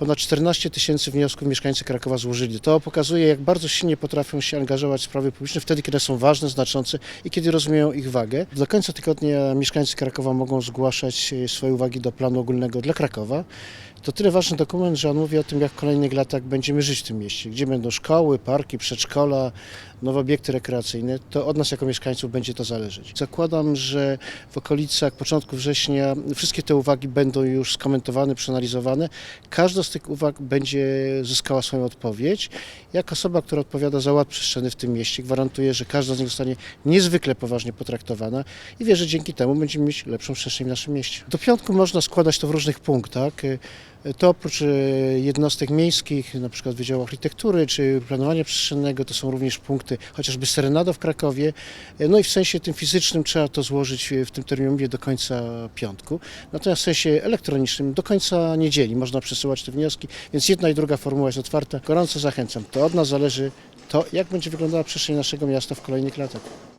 Ponad 14 tysięcy wniosków mieszkańcy Krakowa złożyli. To pokazuje, jak bardzo silnie potrafią się angażować w sprawy publiczne wtedy, kiedy są ważne, znaczące i kiedy rozumieją ich wagę. Do końca tygodnia mieszkańcy Krakowa mogą zgłaszać swoje uwagi do planu ogólnego dla Krakowa. To tyle ważny dokument, że on mówi o tym, jak w kolejnych latach będziemy żyć w tym mieście, gdzie będą szkoły, parki, przedszkola, nowe obiekty rekreacyjne. To od nas jako mieszkańców będzie to zależeć. Zakładam, że w okolicach początku września wszystkie te uwagi będą już skomentowane, przeanalizowane. Każda z tych uwag będzie zyskała swoją odpowiedź. Jak osoba, która odpowiada za ład przestrzenny w tym mieście, gwarantuję, że każda z nich zostanie niezwykle poważnie potraktowana i wierzę, że dzięki temu będziemy mieć lepszą przestrzeń w naszym mieście. Do piątku można składać to w różnych punktach. To oprócz jednostek miejskich, na przykład Wydziału Architektury czy Planowania Przestrzennego, to są również punkty chociażby Serenado w Krakowie. No i w sensie tym fizycznym trzeba to złożyć e, w tym terminie do końca piątku. Natomiast w sensie elektronicznym do końca niedzieli można przesyłać te wnioski, więc jedna i druga formuła jest otwarta. Gorąco zachęcam. To od nas zależy to, jak będzie wyglądała przestrzeń naszego miasta w kolejnych latach.